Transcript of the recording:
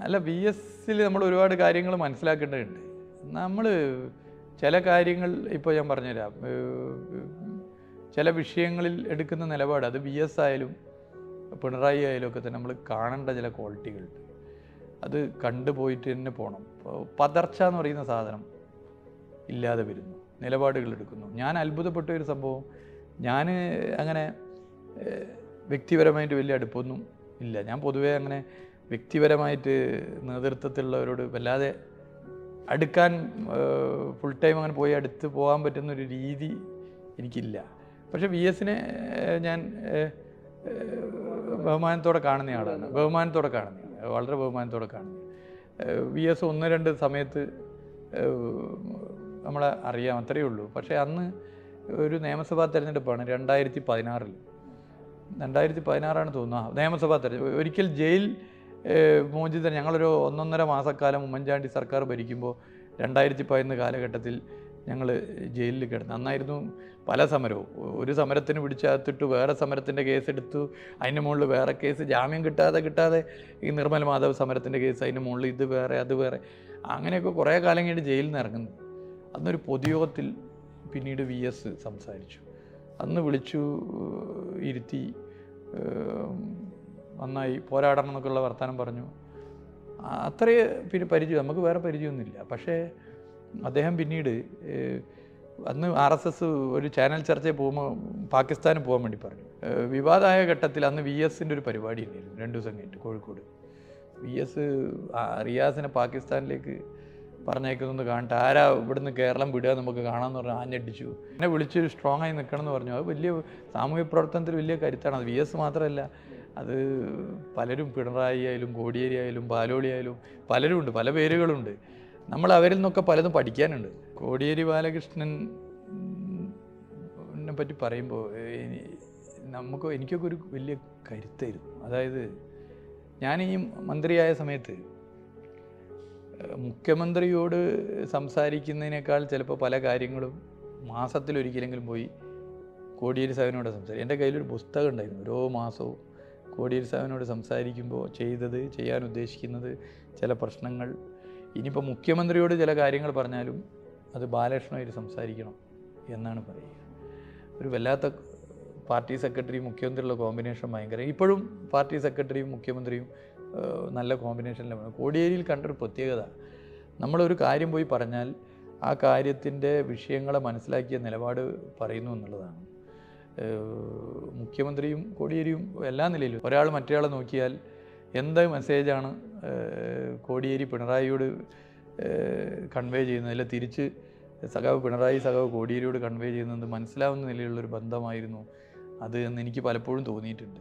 അല്ല ബി എസ്സിൽ നമ്മൾ ഒരുപാട് കാര്യങ്ങൾ മനസ്സിലാക്കേണ്ടതുണ്ട്. നമ്മൾ ചില കാര്യങ്ങൾ ഇപ്പോൾ ഞാൻ പറഞ്ഞുതരാം. ചില വിഷയങ്ങളിൽ എടുക്കുന്ന നിലപാട് അത് ബി എസ് ആയാലും പിണറായി ആയാലും ഒക്കെ തന്നെ നമ്മൾ കാണേണ്ട ചില ക്വാളിറ്റികളുണ്ട് അത് കണ്ടുപോയിട്ട് തന്നെ പോകണം. പതർച്ച എന്ന് പറയുന്ന സാധനം ഇല്ലാതെ വരുന്നു. നിലപാടുകൾ എടുക്കുന്നു. ഞാൻ അത്ഭുതപ്പെട്ട ഒരു സംഭവം. ഞാൻ അങ്ങനെ വ്യക്തിപരമായിട്ട് വലിയ അടുപ്പൊന്നും ഇല്ല. ഞാൻ പൊതുവേ അങ്ങനെ വ്യക്തിപരമായിട്ട് നേതൃത്വത്തിലുള്ളവരോട് വല്ലാതെ അടുക്കാൻ ഫുൾ ടൈം അങ്ങനെ പോയി അടുത്ത് പോകാൻ പറ്റുന്ന ഒരു രീതി എനിക്കില്ല. പക്ഷേ വി എസിനെ ഞാൻ ബഹുമാനത്തോടെ കാണുന്ന ആളാണ്. ബഹുമാനത്തോടെ കാണുന്ന വളരെ ബഹുമാനത്തോടെ കാണുന്ന വി എസ് ഒന്ന് രണ്ട് സമയത്ത് നമ്മളെ അറിയാം അത്രയേ ഉള്ളൂ. പക്ഷേ അന്ന് ഒരു നിയമസഭാ തിരഞ്ഞെടുപ്പാണ് രണ്ടായിരത്തി പതിനാറിൽ രണ്ടായിരത്തി പതിനാറാണ് തോന്നുന്നു. നിയമസഭാ തെരഞ്ഞെടുപ്പ്. ഒരിക്കൽ ജയിൽ മോചിതൻ ഞങ്ങളൊരു ഒന്നൊന്നര മാസക്കാലം ഉമ്മൻചാണ്ടി സർക്കാർ ഭരിക്കുമ്പോൾ രണ്ടായിരത്തി പതിനൊന്ന് കാലഘട്ടത്തിൽ ഞങ്ങൾ ജയിലിൽ കിടന്നു. അന്നായിരുന്നു പല സമരവും. ഒരു സമരത്തിന് പിടിച്ചകത്തിട്ട് വേറെ സമരത്തിന്റെ കേസെടുത്തു. അതിന്റെ മുകളിൽ വേറെ കേസ് ജാമ്യം കിട്ടാതെ കിട്ടാതെ ഈ നിർമ്മൽ മാധവ് സമരത്തിന്റെ കേസ് അതിന്റെ മുകളിൽ ഇത് വേറെ അത് വേറെ. അങ്ങനെയൊക്കെ കുറേ കാലം കഴിഞ്ഞ് ജയിലിൽ നിന്ന് ഇറങ്ങുന്നു. അന്നൊരു പൊതുയോഗത്തിൽ പിന്നീട് വി എസ് സംസാരിച്ചു. അന്ന് വിളിച്ചു ഇരുത്തി നന്നായി പോരാടണം എന്നൊക്കെയുള്ള വർത്തമാനം പറഞ്ഞു. അത്രയേ പിന്നെ പരിചയം നമുക്ക് വേറെ പരിചയമൊന്നുമില്ല. പക്ഷേ അദ്ദേഹം പിന്നീട് അന്ന് ആർ എസ് എസ് ഒരു ചാനൽ ചർച്ചയിൽ പോകുമ്പോൾ പാകിസ്ഥാന് പോകാൻ വേണ്ടി പറഞ്ഞു. വിവാദമായ ഘട്ടത്തിൽ അന്ന് വി എസിന്റെ ഒരു പരിപാടി ഉണ്ടായിരുന്നു രണ്ട് ദിവസം കഴിഞ്ഞിട്ട് കോഴിക്കോട്. വി എസ് റിയാസിനെ പാകിസ്ഥാനിലേക്ക് പറഞ്ഞേക്കുന്നൊന്ന് കാണട്ടെ. ആരാ ഇവിടുന്ന് കേരളം വിടുക നമുക്ക് കാണാമെന്ന് പറഞ്ഞു ആഞ്ഞടിച്ചു. എന്നെ വിളിച്ച് സ്ട്രോങ് ആയി നിൽക്കണം എന്ന് പറഞ്ഞു. അത് വലിയ സാമൂഹ്യ പ്രവർത്തനത്തിൽ വലിയ കരുത്താണ്. വി എസ് മാത്രമല്ല അത് പലരും പിണറായി ആയാലും കോടിയേരി ആയാലും പാലോളി ആയാലും പലരും ഉണ്ട് പല പേരുകളുണ്ട്. നമ്മൾ അവരിൽ നിന്നൊക്കെ പലതും പഠിക്കാനുണ്ട്. കോടിയേരി ബാലകൃഷ്ണൻ പറ്റി പറയുമ്പോൾ നമുക്ക് എനിക്കൊക്കെ ഒരു വലിയ കരുത്തായിരുന്നു. അതായത് ഞാൻ ഈ മന്ത്രിയായ സമയത്ത് മുഖ്യമന്ത്രിയോട് സംസാരിക്കുന്നതിനേക്കാൾ ചിലപ്പോൾ പല കാര്യങ്ങളും മാസത്തിലൊരിക്കലെങ്കിലും പോയി കോടിയേരി സാഹിബിനോട് സംസാരിക്കും. എന്റെ കയ്യിലൊരു പുസ്തകം ഉണ്ടായിരുന്നു. ഓരോ മാസവും കോടിയേരി സാഹിബിനോട് സംസാരിക്കുമ്പോൾ ചെയ്തത് ചെയ്യാൻ ഉദ്ദേശിക്കുന്നത് ചില പ്രശ്നങ്ങൾ. ഇനിയിപ്പോൾ മുഖ്യമന്ത്രിയോട് ചില കാര്യങ്ങൾ പറഞ്ഞാലും അത് ബാലകൃഷ്ണമായിട്ട് സംസാരിക്കണം എന്നാണ് പറയുക. ഒരു വല്ലാത്ത പാർട്ടി സെക്രട്ടറിയും മുഖ്യമന്ത്രിയുള്ള കോമ്പിനേഷൻ ഭയങ്കര. ഇപ്പോഴും പാർട്ടി സെക്രട്ടറിയും മുഖ്യമന്ത്രിയും നല്ല കോമ്പിനേഷനിലാണ് കോടിയേരിയിൽ കണ്ടൊരു പ്രത്യേകത. നമ്മളൊരു കാര്യം പോയി പറഞ്ഞാൽ ആ കാര്യത്തിന്റെ വിഷയങ്ങളെ മനസ്സിലാക്കിയ നിലപാട് പറയുന്നു എന്നുള്ളതാണ്. മുഖ്യമന്ത്രിയും കോടിയേരിയും എല്ലാ നിലയിലും. ഒരാൾ മറ്റേയാളെ നോക്കിയാൽ എന്ത് മെസ്സേജാണ് കോടിയേരി പിണറായിയോട് കൺവേ ചെയ്യുന്നത്? അല്ല തിരിച്ച് സഖാവ് പിണറായി സഖാവ് കോടിയേരിയോട് കൺവേ ചെയ്യുന്നത് മനസ്സിലാവുന്ന നിലയിലുള്ളൊരു ബന്ധമായിരുന്നു അത് എന്ന് എനിക്ക് പലപ്പോഴും തോന്നിയിട്ടുണ്ട്.